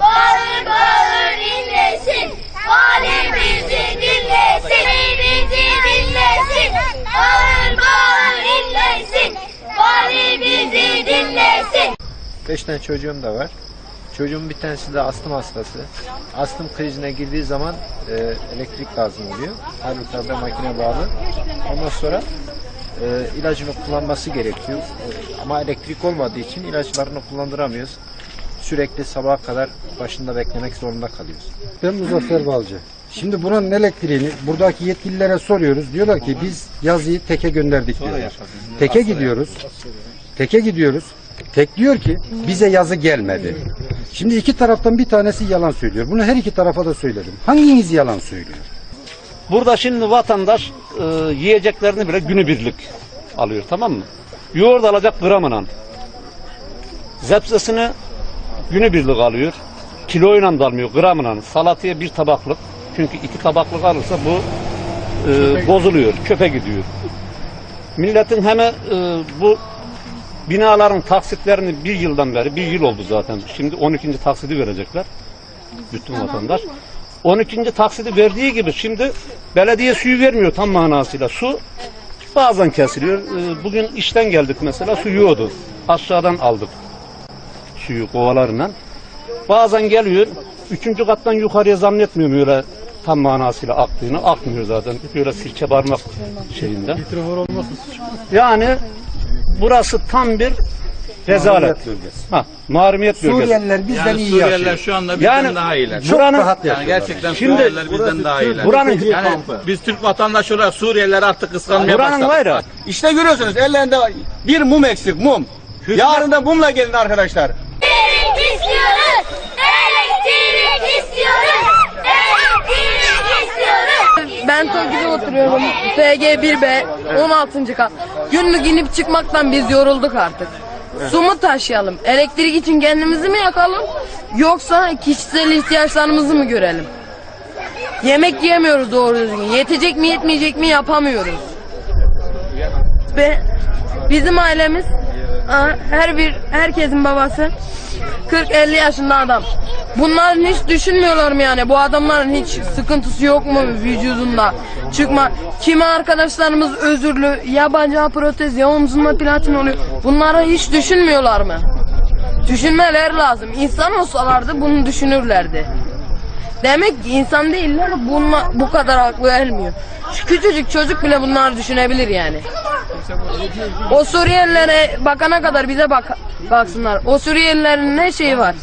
Bağır bağır dinlesin. Valim bizi dinlesin. Bizi dinlesin. Bağır bağır dinlesin. Valim bizi dinlesin. Beş tane çocuğum da var. Çocuğumun bir tanesi de astım hastası. Astım krizine girdiği zaman e, elektrik lazım oluyor. Halbuki makine bağlı. Ondan sonra e, ilacını kullanması gerekiyor. E, ama elektrik olmadığı için ilaçlarını kullandıramıyoruz. Sürekli sabaha kadar başında beklemek zorunda kalıyoruz. Ben Muzaffer Balcı. Şimdi buranın elektriğini buradaki yetkililere soruyoruz. Diyorlar ki biz yazıyı teke gönderdik diyorlar. Teke gidiyoruz. Teke gidiyoruz. Tek diyor ki bize yazı gelmedi. Şimdi iki taraftan bir tanesi yalan söylüyor. Bunu her iki tarafa da söyledim. Hanginiz yalan söylüyor? Burada şimdi vatandaş e, yiyeceklerini bile günübirlik alıyor tamam mı? Yoğurt alacak gramına. Zepsesini günübirlik alıyor. Kiloyla da almıyor gramına. Salataya bir tabaklık. Çünkü iki tabaklık alırsa bu e, bozuluyor, çöpe gidiyor. Milletin hemen e, bu binaların taksitlerini bir yıldan beri, bir yıl oldu zaten. Şimdi 12. taksidi verecekler. Bütün vatandaş. 12. taksidi verdiği gibi şimdi belediye suyu vermiyor tam manasıyla. Su bazen kesiliyor. Ee, Bugün işten geldik mesela su yoğdu. Aşağıdan aldık suyu kovalarından. Bazen geliyor. Üçüncü kattan yukarıya zannetmiyorum öyle tam manasıyla aktığını. Akmıyor zaten. Böyle sirke parmak şeyinde. Yani burası tam bir rezalet. Ha, mahrumiyet bölgesi. Suriyeliler bizden Yani iyi Suriyeliler yaşıyor. şu anda bizden Yani daha iyiler. Çok buranın- rahat Yani yaşıyorlar. gerçekten Şimdi Suriyeliler bizden daha iyiler. buranın yani biz Türk vatandaşı olarak Suriyeliler artık kıskanmaya Buranın başladık. var ya- İşte görüyorsunuz ellerinde bir mum eksik mum. Yarın da mumla gelin arkadaşlar. Ben Tokyo'da oturuyorum. FG1B 16. kat. Günlük inip çıkmaktan biz yorulduk artık. Su mu taşıyalım? Elektrik için kendimizi mi yakalım? Yoksa kişisel ihtiyaçlarımızı mı görelim? Yemek yiyemiyoruz doğru düzgün. Yetecek mi yetmeyecek mi yapamıyoruz. Ve bizim ailemiz her bir herkesin babası 40-50 yaşında adam. Bunların hiç düşünmüyorlar mı yani? Bu adamların hiç sıkıntısı yok mu vücudunda? Çıkma. Kimi arkadaşlarımız özürlü, ya bacağı protez, ya omzunda platin oluyor. Bunları hiç düşünmüyorlar mı? Düşünmeler lazım. İnsan olsalardı bunu düşünürlerdi. Demek ki insan değiller bunla, bu kadar aklı ermiyor. Şu küçücük çocuk bile bunları düşünebilir yani. O Suriyelilere bakana kadar bize bak baksınlar. O Suriyelilerin ne şeyi var?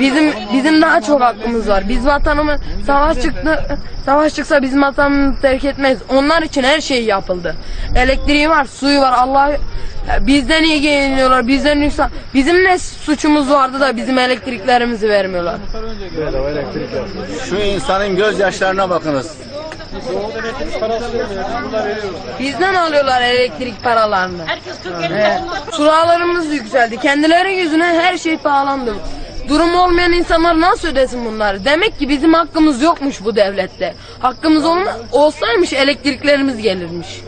Bizim bizim daha çok hakkımız var. Biz vatanımız savaş çıktı savaş çıksa bizim vatanımızı terk etmez. Onlar için her şey yapıldı. Elektriği var, suyu var. Allah bizden iyi giyiniyorlar. Bizden yüksek. Bizim ne suçumuz vardı da bizim elektriklerimizi vermiyorlar. Şu insanın gözyaşlarına bakınız. Bizden alıyorlar elektrik paralarını. Evet. Suralarımız yükseldi. Kendileri yüzüne her şey pahalandı. Durum olmayan insanlar nasıl ödesin bunları? Demek ki bizim hakkımız yokmuş bu devlette. Hakkımız olma, olsaymış elektriklerimiz gelirmiş.